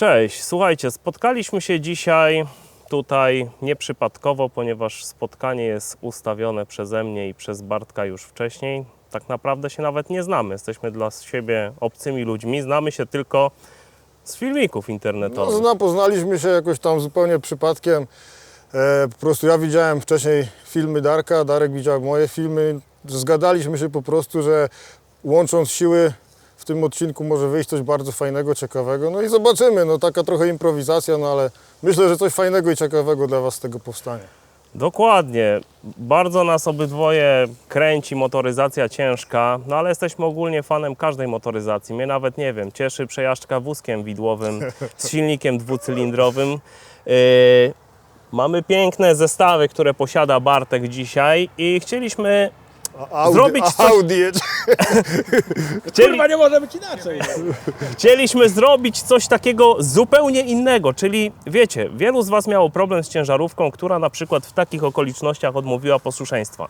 Cześć, słuchajcie, spotkaliśmy się dzisiaj tutaj nieprzypadkowo, ponieważ spotkanie jest ustawione przeze mnie i przez Bartka już wcześniej. Tak naprawdę się nawet nie znamy, jesteśmy dla siebie obcymi ludźmi, znamy się tylko z filmików No, internetowych. zna, poznaliśmy się jakoś tam zupełnie przypadkiem. E, po prostu ja widziałem wcześniej filmy Darka, Darek widział moje filmy. Zgadaliśmy się po prostu, że łącząc siły tym odcinku może wyjść coś bardzo fajnego, ciekawego. No i zobaczymy, no taka trochę improwizacja, no ale myślę, że coś fajnego i ciekawego dla Was z tego powstanie. Dokładnie. Bardzo nas obydwoje kręci motoryzacja ciężka, no ale jesteśmy ogólnie fanem każdej motoryzacji. Mnie nawet, nie wiem, cieszy przejażdżka wózkiem widłowym z silnikiem dwucylindrowym. Yy, mamy piękne zestawy, które posiada Bartek dzisiaj i chcieliśmy, Audi, Zrobić coś- Audi chcieli, Kurwa, nie może być inaczej. chcieliśmy zrobić coś takiego zupełnie innego, czyli wiecie, wielu z Was miało problem z ciężarówką, która na przykład w takich okolicznościach odmówiła posłuszeństwa.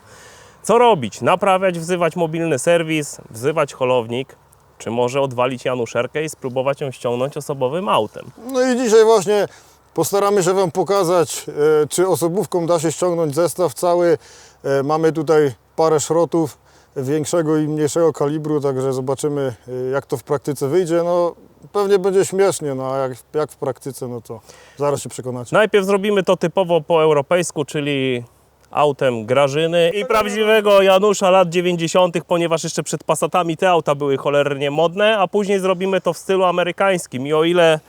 Co robić? Naprawiać, wzywać mobilny serwis, wzywać holownik, czy może odwalić Januszerkę i spróbować ją ściągnąć osobowym autem. No i dzisiaj właśnie postaramy się Wam pokazać, e, czy osobówką da się ściągnąć zestaw cały. E, Mamy tutaj parę szrotów większego i mniejszego kalibru, także zobaczymy e, jak to w praktyce wyjdzie. No pewnie będzie śmiesznie, no a jak, jak w praktyce, no to zaraz się przekonacie. Najpierw zrobimy to typowo po europejsku, czyli autem Grażyny i prawdziwego Janusza lat 90., ponieważ jeszcze przed Passatami te auta były cholernie modne, a później zrobimy to w stylu amerykańskim i o ile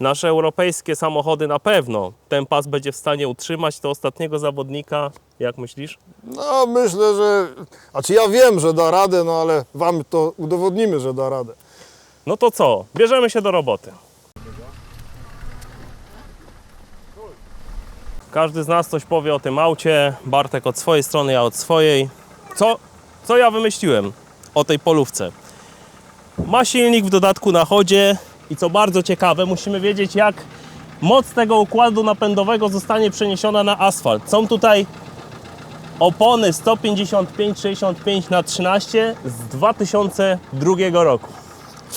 nasze europejskie samochody na pewno ten pas będzie w stanie utrzymać, to ostatniego zawodnika, jak myślisz? No myślę, że... A czy ja wiem, że da radę, no ale Wam to udowodnimy, że da radę. No to co? Bierzemy się do roboty. Każdy z nas coś powie o tym aucie. Bartek od swojej strony, ja od swojej. Co, co ja wymyśliłem o tej polówce? Ma silnik w dodatku na chodzie i co bardzo ciekawe, musimy wiedzieć jak moc tego układu napędowego zostanie przeniesiona na asfalt. Są tutaj opony 155-65 na 13 z 2002 roku.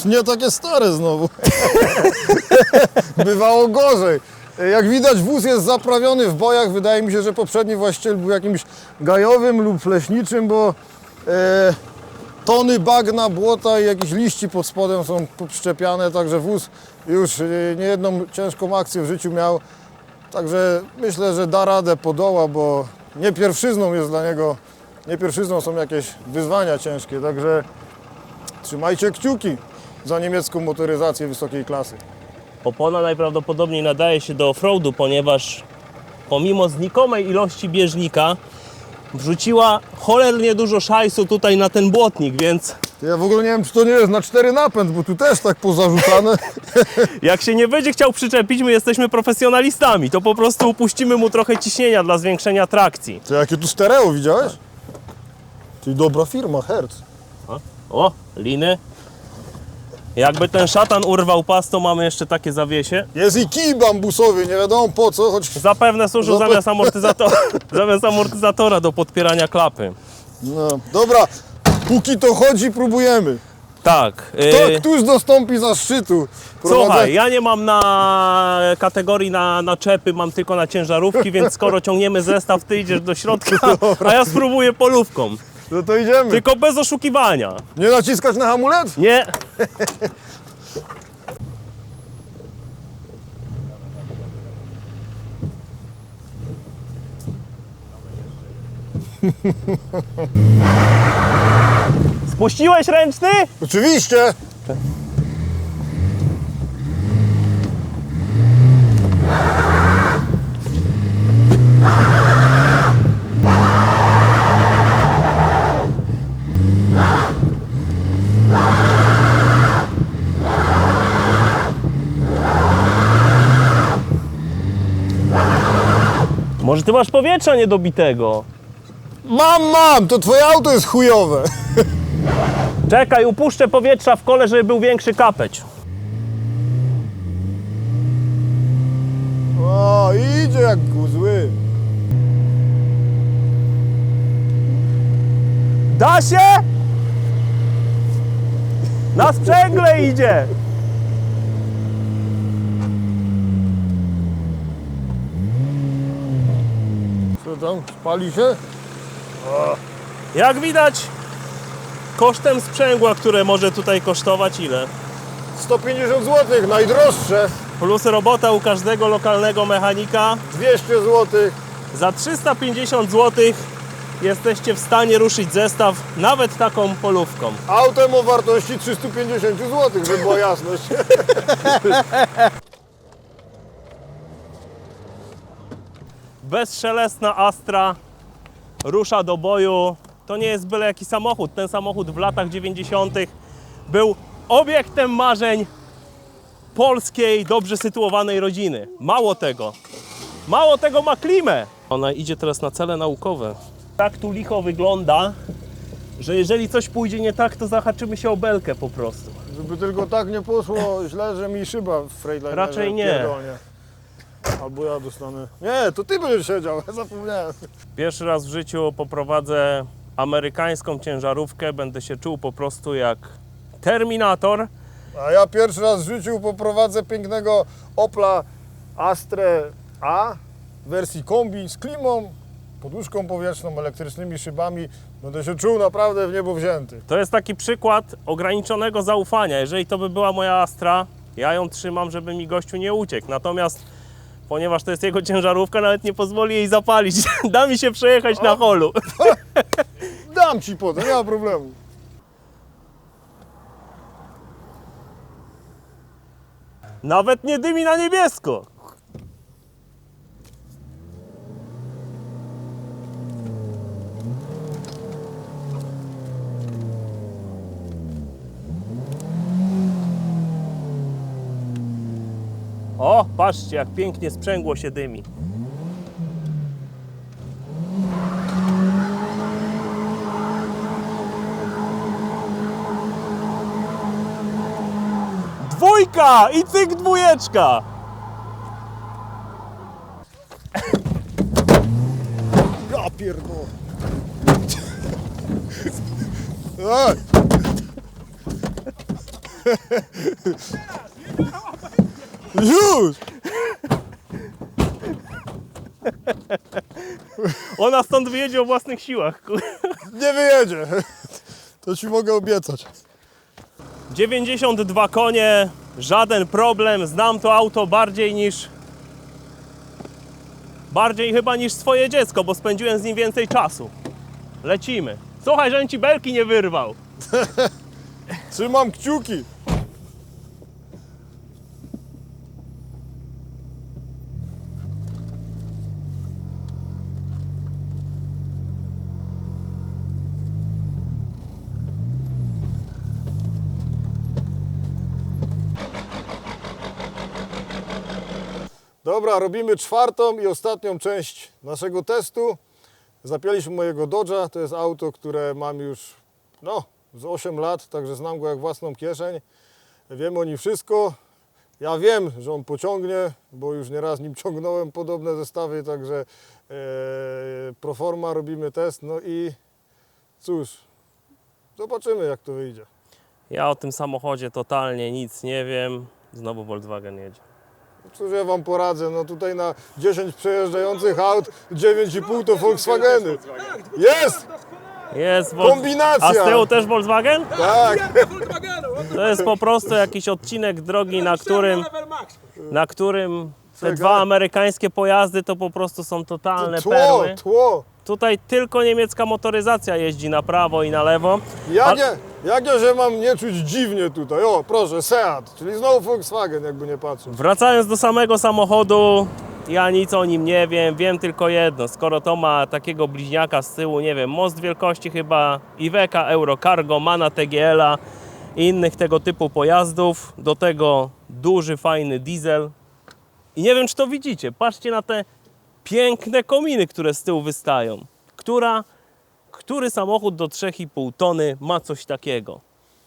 Nie takie stare znowu. Bywało gorzej. Jak widać wóz jest zaprawiony w bojach. Wydaje mi się, że poprzedni właściciel był jakimś gajowym lub leśniczym, bo e, tony bagna, błota i jakichś liści pod spodem są przyczepiane, także wóz już e, niejedną ciężką akcję w życiu miał. Także myślę, że da radę, podoła, bo nie pierwszyzną jest dla niego, nie pierwszyzną są jakieś wyzwania ciężkie, także trzymajcie kciuki za niemiecką motoryzację wysokiej klasy. Opona najprawdopodobniej nadaje się do offroadu, ponieważ pomimo znikomej ilości bieżnika wrzuciła cholernie dużo szajsu tutaj na ten błotnik, więc Ja w ogóle nie wiem, czy to nie jest na cztery napęd, bo tu też tak pozarzucane. jak się nie będzie chciał przyczepić, my jesteśmy profesjonalistami, to po prostu upuścimy mu trochę ciśnienia dla zwiększenia trakcji. To jakie tu stereo widziałeś? Czyli dobra firma, Hertz. O, liny. Jakby ten szatan urwał pas, to mamy jeszcze takie zawiesie. Jest i kij bambusowy, nie wiadomo po co, choć... Zapewne służą Zape- zamiast, amortyzatora, zamiast amortyzatora do podpierania klapy. No, dobra, póki to chodzi, próbujemy. Tak. Kto, y, Któż dostąpi zaszczytu? Słuchaj, ja nie mam na kategorii na, na czepy, mam tylko na ciężarówki, więc skoro ciągniemy zestaw, ty idziesz do środka, a ja spróbuję polówką. No to idziemy. Tylko bez oszukiwania. Nie naciskać na hamulec? Nie. Spuściłeś ręczny? Oczywiście. Może ty masz powietrza niedobitego? Mam, mam, to twoje auto jest chujowe. Czekaj, upuszczę powietrza w kole, żeby był większy kapeć. O, idzie jak zły. Da się? Na sprzęgle idzie. Tam? Pali się? Jak widać, kosztem sprzęgła, które może tutaj kosztować ile? 150 zł, najdroższe. Plus robota u każdego lokalnego mechanika. 200 zł. Za 350 zł jesteście w stanie ruszyć zestaw nawet taką polówką. Autem o wartości 350 zł, żeby była jasność. Bezszelestna Astra rusza do boju. To nie jest byle jaki samochód. Ten samochód w latach 90. był obiektem marzeń polskiej, dobrze sytuowanej rodziny. Mało tego, mało tego ma klimę. Ona idzie teraz na cele naukowe. Tak tu licho wygląda, że jeżeli coś pójdzie nie tak, to zahaczymy się o belkę po prostu. Żeby tylko tak nie poszło źle, że mi szyba w Freightlinerze Raczej nie. pierdolnie. Albo ja dostanę... Nie, to ty będziesz siedział, zapomniałem. Pierwszy raz w życiu poprowadzę amerykańską ciężarówkę. Będę się czuł po prostu jak Terminator. A ja pierwszy raz w życiu poprowadzę pięknego Opla Astrę A w wersji kombi z klimą, poduszką powietrzną, elektrycznymi szybami. Będę się czuł naprawdę w niebo wzięty. To jest taki przykład ograniczonego zaufania. Jeżeli to by była moja Astra, ja ją trzymam, żeby mi gościu nie uciekł. Natomiast ponieważ to jest jego ciężarówka, nawet nie pozwoli jej zapalić. Da mi się przejechać na holu. Dam ci potem, nie ma problemu. Nawet nie dymi na niebiesko. O, patrzcie, jak pięknie sprzęgło się dymi. Dwójka i cyk dwójeczka. Ja pierdolę. Ej! Już! Ona stąd wyjedzie o własnych siłach. kur- Nie wyjedzie. To ci mogę obiecać. 92 konie, żaden problem. Znam to auto bardziej niż. Bardziej chyba niż swoje dziecko, bo spędziłem z nim więcej czasu. Lecimy. Słuchaj, żebym ci belki nie wyrwał. Trzymam kciuki. Dobra, robimy czwartą i ostatnią część naszego testu. Zapięliśmy mojego Dodge'a, to jest auto, które mam już no, z 8 lat, także znam go jak własną kieszeń. Wiem o nim wszystko. Ja wiem, że on pociągnie, bo już nieraz nim ciągnąłem podobne zestawy, także e, proforma robimy test, no i cóż, zobaczymy jak to wyjdzie. Ja o tym samochodzie totalnie nic nie wiem. Znowu Volkswagen jedzie. Cóż ja Wam poradzę, no tutaj na 10 przejeżdżających aut, 9,5 to Volkswageny. Jest! Jest Vol- Kombinacja! A z tyłu też Volkswagen? Tak! To jest po prostu jakiś odcinek drogi, na którym, na którym te Czekaj. dwa amerykańskie pojazdy to po prostu są totalne Tło, perły. tło! Tutaj tylko niemiecka motoryzacja jeździ na prawo i na lewo. Ja, jak ja się mam nie czuć dziwnie tutaj? O, proszę, Seat, czyli znowu Volkswagen, jakby nie patrzeć. Wracając do samego samochodu, ja nic o nim nie wiem, wiem tylko jedno. Skoro to ma takiego bliźniaka z tyłu, nie wiem, most wielkości chyba Iveca Eurocargo, Mana TGL-a i innych tego typu pojazdów, do tego duży, fajny diesel. I nie wiem, czy to widzicie, patrzcie na te piękne kominy, które z tyłu wystają. Która, który samochód do 3,5 tony ma coś takiego?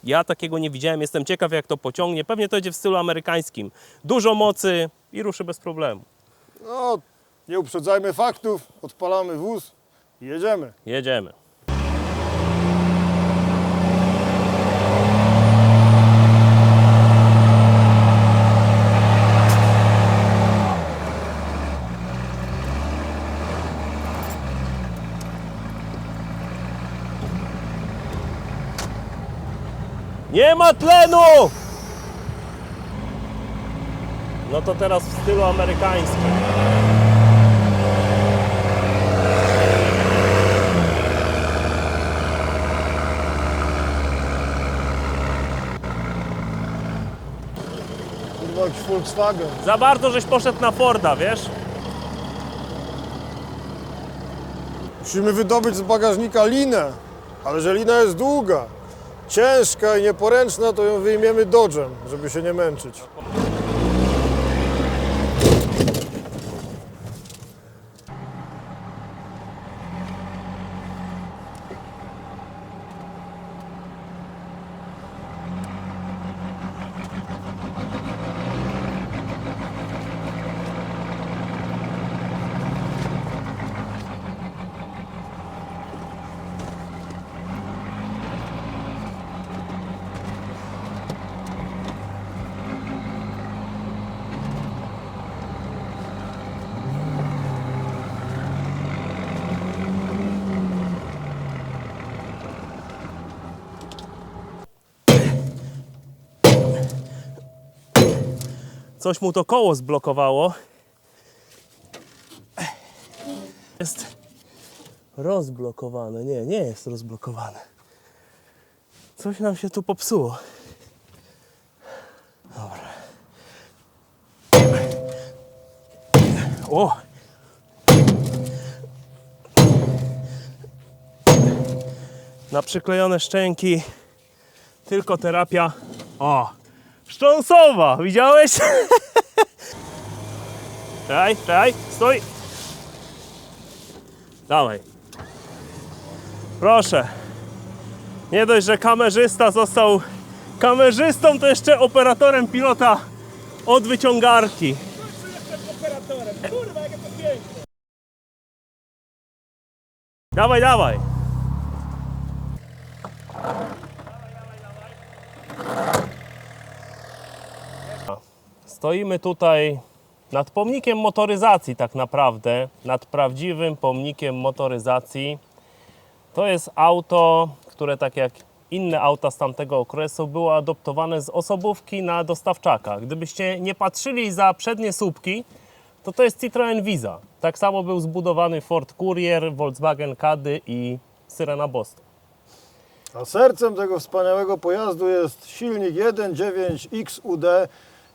Ja takiego nie widziałem, jestem ciekaw jak to pociągnie. Pewnie to będzie w stylu amerykańskim. Dużo mocy i ruszy bez problemu. No, nie uprzedzajmy faktów, odpalamy wóz i jedziemy. Jedziemy. Nie ma tlenu! No to teraz w stylu amerykańskim. Kurwa, jakiś Volkswagen. Za bardzo żeś poszedł na Forda, wiesz? Musimy wydobyć z bagażnika linę, ale że lina jest długa, ciężka i nieporęczna, to ją wyjmiemy dodżem, żeby się nie męczyć. Coś mu to koło zblokowało. Jest rozblokowane. Nie, nie jest rozblokowane. Coś nam się tu popsuło. Dobra. O! Na przyklejone szczęki tylko terapia. O! Szcząsowa! Widziałeś? Czekaj, czekaj, stój! Dawaj. Proszę. Nie dość, że kamerzysta został kamerzystą, to jeszcze operatorem pilota od wyciągarki. Dawaj, dawaj. Stoimy tutaj nad pomnikiem motoryzacji, tak naprawdę, nad prawdziwym pomnikiem motoryzacji. To jest auto, które tak jak inne auta z tamtego okresu było adoptowane z osobówki na dostawczaka. Gdybyście nie patrzyli za przednie słupki, to to jest Citroen Visa. Tak samo był zbudowany Ford Courier, Volkswagen Caddy i Syrena Boston. A sercem tego wspaniałego pojazdu jest silnik 1.9 XUD,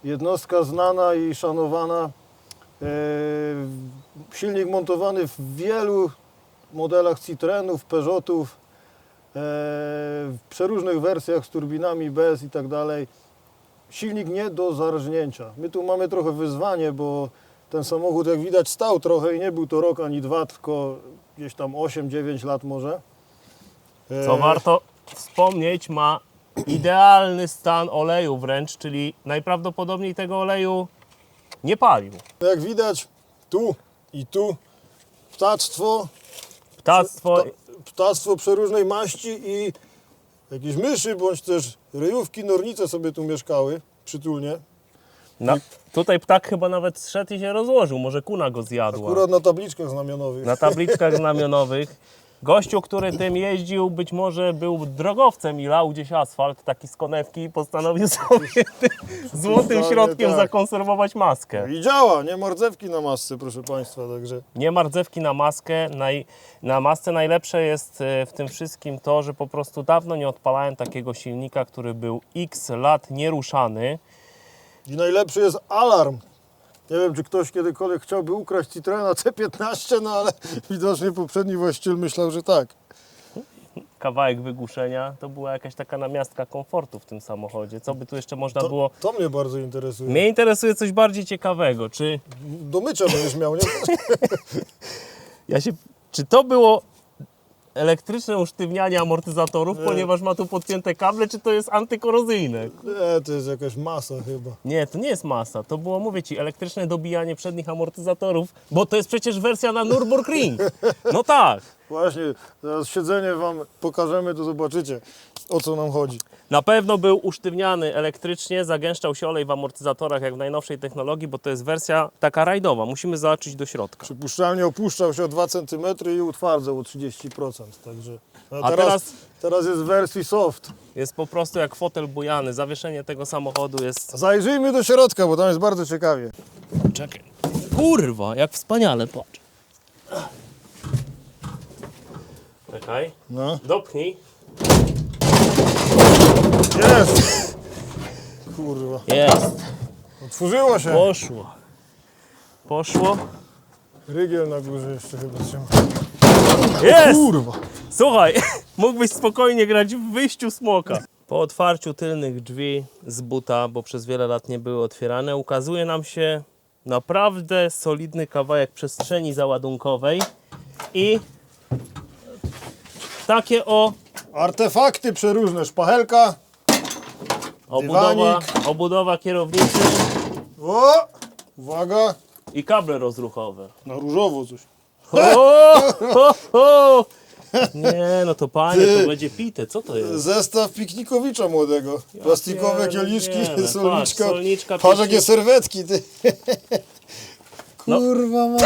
jednostka znana i szanowana. E, Silnik montowany w wielu modelach Citroenów, Peugeotów, e, w przeróżnych wersjach z turbinami bez i tak dalej. Silnik nie do zarżnięcia. My tu mamy trochę wyzwanie, bo ten samochód jak widać stał trochę i nie był to rok ani dwa, tylko gdzieś tam 8-9 lat może. Co E, warto wspomnieć, ma idealny stan oleju wręcz, czyli najprawdopodobniej tego oleju nie palił. Jak widać tu i tu ptactwo, Ptactwo, pta, ptactwo przeróżnej maści i jakieś myszy bądź też ryjówki, nornice sobie tu mieszkały przytulnie. na, tutaj ptak chyba nawet zszedł i się rozłożył, może kuna go zjadła. Akurat na tabliczkach znamionowych. Na tabliczkach znamionowych. Gościu, który tym jeździł, być może był drogowcem i lał gdzieś asfalt, taki z konewki i postanowił sobie tym złotym środkiem tak. zakonserwować maskę. I działa, nie ma rdzewki na masce, proszę Państwa, także Nie ma rdzewki na maskę. Naj, na masce najlepsze jest e, w tym wszystkim to, że po prostu dawno nie odpalałem takiego silnika, który był x lat nieruszany. i najlepszy jest alarm. Nie wiem, czy ktoś kiedykolwiek chciałby ukraść Citroena C15, no ale widocznie poprzedni właściciel myślał, że tak. Kawałek wygłuszenia to była jakaś taka namiastka komfortu w tym samochodzie. Co by tu jeszcze można To, było. to mnie bardzo interesuje. Mnie interesuje coś bardziej ciekawego. Czy Do mycia będziesz miał, nie? ja się. Czy to było elektryczne usztywnianie amortyzatorów, Nie. ponieważ ma tu podpięte kable, czy to jest antykorozyjne? Nie, to jest jakaś masa chyba. Nie, to nie jest masa. To było, mówię ci, elektryczne dobijanie przednich amortyzatorów, bo to jest przecież wersja na Nürburgring. No tak. Właśnie, teraz siedzenie wam pokażemy, to zobaczycie o co nam chodzi. Na pewno był usztywniany elektrycznie, zagęszczał się olej w amortyzatorach jak w najnowszej technologii, bo to jest wersja taka rajdowa. Musimy zobaczyć do środka. Przypuszczalnie opuszczał się o 2 cm i utwardzał o 30%. Także a A teraz, teraz- teraz jest w wersji soft. Jest po prostu jak fotel bujany. Zawieszenie tego samochodu jest... Zajrzyjmy do środka, bo tam jest bardzo ciekawie. Czekaj. Kurwa, jak wspaniale, patrz. Czekaj. No. Dopchnij. Jest! Kurwa. Jest. Otworzyło się. Poszło. Poszło. Rygiel na górze jeszcze chyba trzyma. Jest! Kurwa. Słuchaj, mógłbyś spokojnie grać w wyjściu smoka. Po otwarciu tylnych drzwi z buta, bo przez wiele lat nie były otwierane, ukazuje nam się naprawdę solidny kawałek przestrzeni załadunkowej i takie o Artefakty przeróżne. Szpachelka. obudowa, obudowa kierownicy O! Uwaga. i kable rozruchowe. Na różowo coś. O, ho, ho. Nie, no to panie, Ty. to będzie pite. Co to jest? Zestaw piknikowicza młodego. Plastikowe pierdzielę, kieliszki, patrz, solniczka. solniczka, piknik. serwetki, ty. No. Kurwa ma.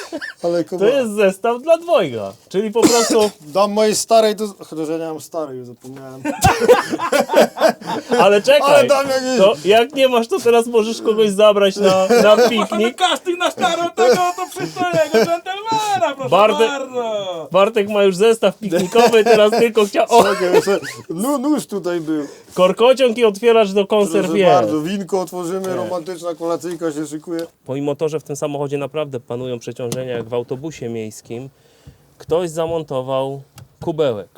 Ale To jest zestaw dla dwojga, czyli po prostu Dam mojej starej, to... Chociaż ja nie mam starej, już zapomniałem. Ale czekaj, Ale dam jakieś... to jak nie masz, to teraz możesz kogoś zabrać na, na piknik. casting na starą tego to przystojnego dżentelmena, proszę Bartek- bardzo. Bartek ma już zestaw piknikowy, teraz tylko chciał... O, Czekaj, jeszcze- No, nóż tutaj był. korkociąg i otwieracz do konserw Proszę jest. bardzo, winko otworzymy, romantyczna kolacyjka się szykuje. Pomimo to, że w tym samochodzie naprawdę panują przeciążenia jak w autobusie miejskim, ktoś zamontował kubełek.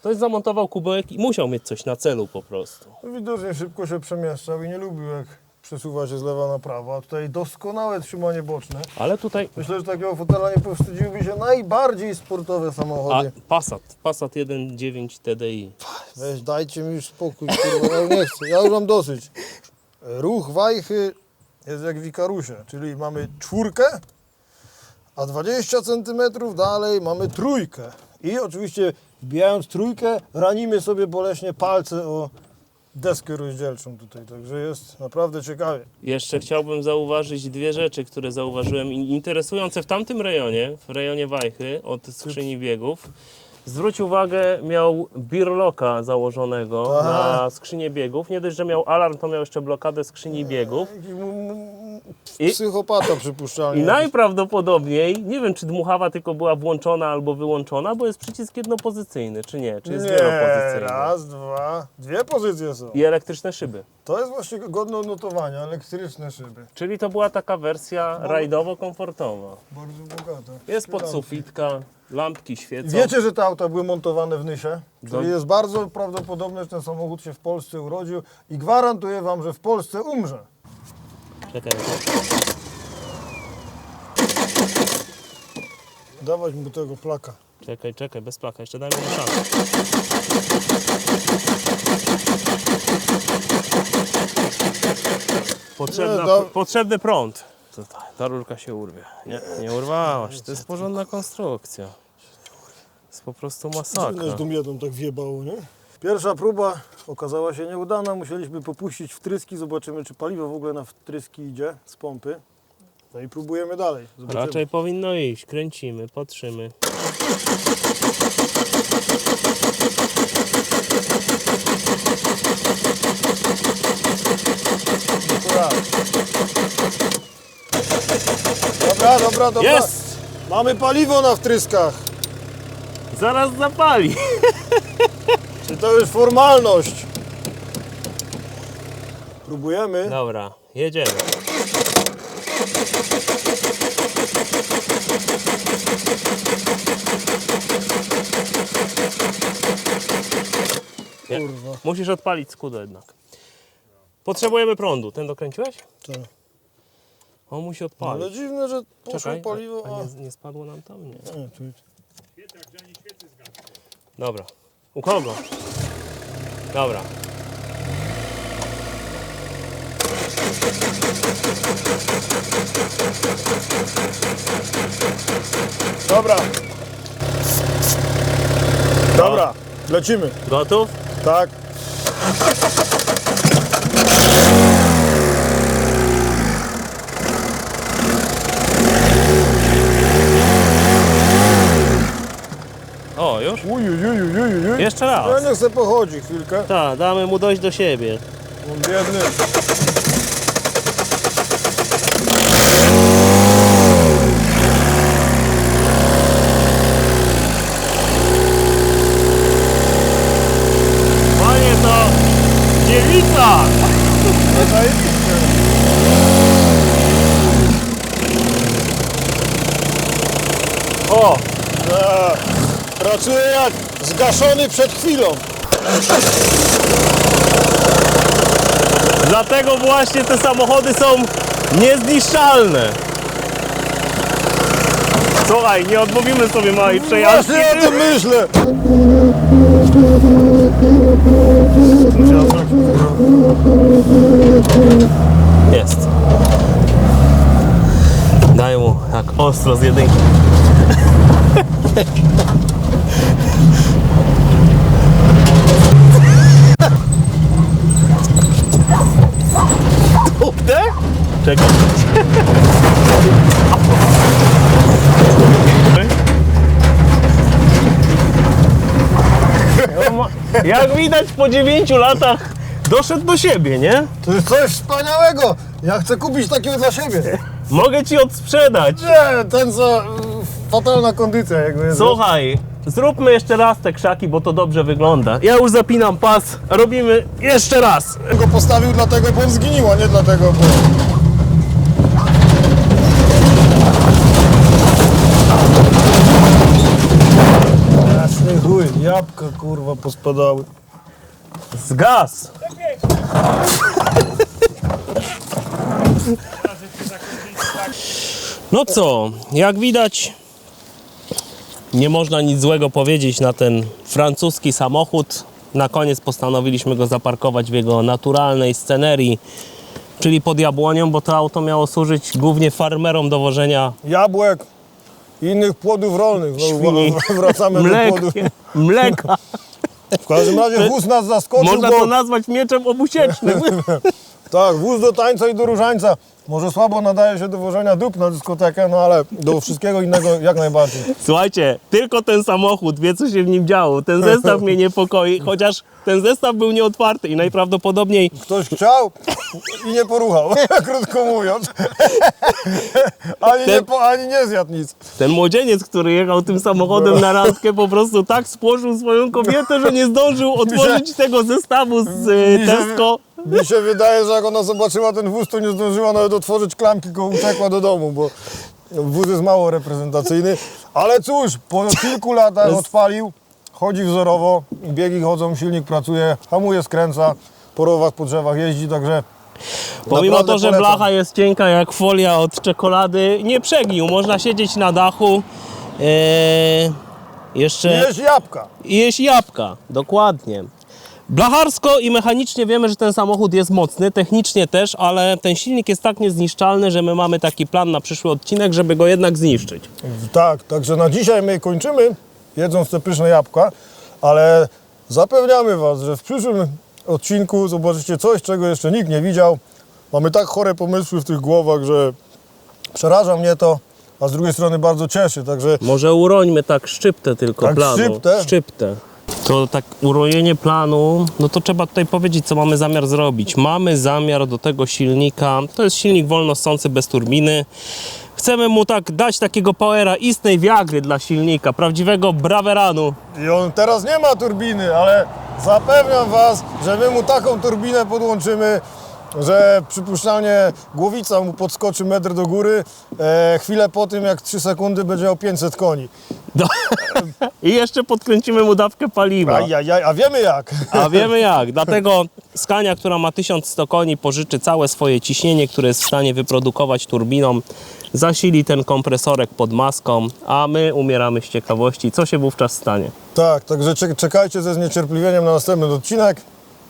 Ktoś zamontował kubełek i musiał mieć coś na celu po prostu. Widocznie szybko się przemieszczał i nie lubił jak przesuwa się z lewa na prawo. A tutaj doskonałe trzymanie boczne. Ale tutaj... Myślę, że takiego fotela nie powstydziłyby się najbardziej sportowe A samochody. Passat, Passat 1.9 TDI. Weź, dajcie mi już spokój, kurwa, ja już nie chcę, ja już mam dosyć. Ruch wajchy jest jak w Ikarusie, czyli mamy czwórkę, a 20 cm dalej mamy trójkę. I oczywiście wbijając trójkę ranimy sobie boleśnie palce o deskę rozdzielczą tutaj, także jest naprawdę ciekawie. Jeszcze chciałbym zauważyć dwie rzeczy, które zauważyłem i- interesujące w tamtym rejonie, w rejonie Wajchy od skrzyni biegów. Zwróć uwagę, miał birloka założonego Tak. na skrzynię biegów. Nie dość, że miał alarm, to miał jeszcze blokadę skrzyni biegów. I- Psychopata przypuszczalnie. I najprawdopodobniej, nie wiem czy dmuchawa tylko była włączona albo wyłączona, bo jest przycisk jednopozycyjny, czy nie? Czy jest Nie, wielopozycyjny? raz, dwa, dwie pozycje są. I elektryczne szyby. To jest właśnie godne odnotowania, elektryczne szyby. Czyli to była taka wersja rajdowo-komfortowa. Bardzo bogate. Jest podsufitka, lampki świecą. Wiecie, że te auta były montowane w Nysie? Do- Czyli jest bardzo prawdopodobne, że ten samochód się w Polsce urodził i gwarantuję wam, że w Polsce umrze. Czekaj, Dawać mu tego plaka. czekaj, czekaj, bez plaka, jeszcze dajmy mu szansę. Potrzebna, Nie, da- Potrzebny prąd. Co ta rurka się urwie. Nie, nie urwała się. To jest porządna konstrukcja. To jest po prostu Dziwne, masakra. tą tak wjebało, nie? Pierwsza próba okazała się nieudana. Musieliśmy popuścić wtryski. Zobaczymy, czy paliwo w ogóle na wtryski idzie z pompy. No i próbujemy dalej. Zobaczymy. Raczej powinno iść. Kręcimy, patrzymy. Dobra. Dobra, dobra. Jest! Mamy paliwo na wtryskach. Zaraz zapali. To już formalność? Próbujemy. Dobra, jedziemy. Nie. Kurwa. Musisz odpalić skudo jednak. Potrzebujemy prądu. Ten dokręciłeś? Tak. On musi Ale odpalić. dziwne, że poszło Czekaj, paliwo, a, a a... nie, nie spadło nam tam? Nie. Nie, tu... Dobra. U kogo? Dobra. Dobra. No. Dobra, lecimy. Gotów? Tak. O, już? Uj, uj, uj, uj, uj, uj. Jeszcze Ja raz. niech se pochodzi chwilkę. Tak, damy mu dojść do siebie. On biedny. Panie, to dziewica! No zajebiście. O, A, Pracuje jak zgaszony przed chwilą. dlatego właśnie te samochody są niezniszczalne. Słuchaj, nie odmówimy sobie małej przejażdżki. Właśnie o tym myślę. Jest. Daj mu jak ostro z jedynki. Kurde? Czekaj. Jak widać po 9 latach doszedł do siebie, nie? To jest coś wspaniałego. Ja chcę kupić takiego dla siebie. Mogę ci odsprzedać. Nie, ten co... Fatalna kondycja jest. Słuchaj, zróbmy jeszcze raz te krzaki, bo to dobrze wygląda. Ja już zapinam pas, robimy jeszcze raz. go postawił dlatego, bo on zginił, a nie dlatego, bo... Jasny chuj, jabłka kurwa pospadały. Zgas. No co, jak widać, nie można nic złego powiedzieć na ten francuski samochód. Na koniec postanowiliśmy go zaparkować w jego naturalnej scenerii, czyli pod jabłonią, bo to auto miało służyć głównie farmerom do wożenia Jabłek i innych płodów rolnych. Znowu Świni. wra- wracamy do mleka. W każdym razie wóz nas zaskoczył, Można bo... to nazwać mieczem obusiecznym. Tak, wóz do tańca i do różańca. Może słabo nadaje się do wożenia dup na dyskotekę, no ale do wszystkiego innego jak najbardziej. Słuchajcie, tylko ten samochód wie, co się w nim działo. Ten zestaw mnie niepokoi, chociaż ten zestaw był nieotwarty i najprawdopodobniej Ktoś chciał i nie poruchał, krótko mówiąc. Ani, nie, Ten- po, ani nie zjadł nic. ten młodzieniec, który jechał tym samochodem na randkę, po prostu tak spłożył swoją kobietę, że nie zdążył otworzyć tego zestawu z się- Tesco. Mi się wydaje, że jak ona zobaczyła ten wóz, to nie zdążyła nawet otworzyć klamki, tylko uciekła do domu, bo wóz jest mało reprezentacyjny. Ale cóż, po kilku latach odpalił, chodzi wzorowo, biegi chodzą, silnik pracuje, hamuje, skręca, po rowach, po drzewach jeździ, także Pomimo naprawdę to, że polecam. blacha jest cienka jak folia od czekolady, nie przegnił. Można siedzieć na dachu. Eee, jeszcze... Jeść jabłka. i jeść jabłka, dokładnie. Blacharsko i mechanicznie wiemy, że ten samochód jest mocny, technicznie też, ale ten silnik jest tak niezniszczalny, że my mamy taki plan na przyszły odcinek, żeby go jednak zniszczyć. Tak, także na dzisiaj my kończymy, jedząc te pyszne jabłka, ale zapewniamy Was, że w przyszłym odcinku zobaczycie coś, czego jeszcze nikt nie widział. Mamy tak chore pomysły w tych głowach, że przeraża mnie to, a z drugiej strony bardzo cieszy, także Może urońmy tak szczyptę tylko Tak, planu. szczyptę? Szczyptę. To tak urojenie planu, no to trzeba tutaj powiedzieć, co mamy zamiar zrobić. Mamy zamiar do tego silnika, to jest silnik wolno ssący bez turbiny. Chcemy mu tak dać takiego powera istnej wiagry dla silnika, prawdziwego braweranu. i on teraz nie ma turbiny, ale zapewniam Was, że my mu taką turbinę podłączymy, że przypuszczalnie głowica mu podskoczy metr do góry, e, chwilę po tym jak 3 sekundy będzie miał 500 koni. I jeszcze podkręcimy mu dawkę paliwa. Ajajaj, a wiemy jak. A wiemy jak. Dlatego Scania, która ma 1100 koni, pożyczy całe swoje ciśnienie, które jest w stanie wyprodukować turbiną, zasili ten kompresorek pod maską, a my umieramy z ciekawości, co się wówczas stanie. Tak, także czek- czekajcie ze zniecierpliwieniem na następny odcinek.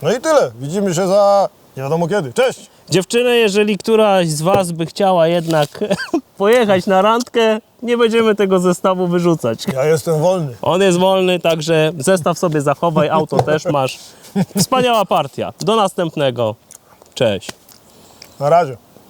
No i tyle. Widzimy się za nie wiadomo kiedy. Cześć! Dziewczyny, jeżeli któraś z Was by chciała jednak pojechać na randkę, nie będziemy tego zestawu wyrzucać. Ja jestem wolny. On jest wolny, także zestaw sobie zachowaj, auto też masz. Wspaniała partia. Do następnego. Cześć. Na razie.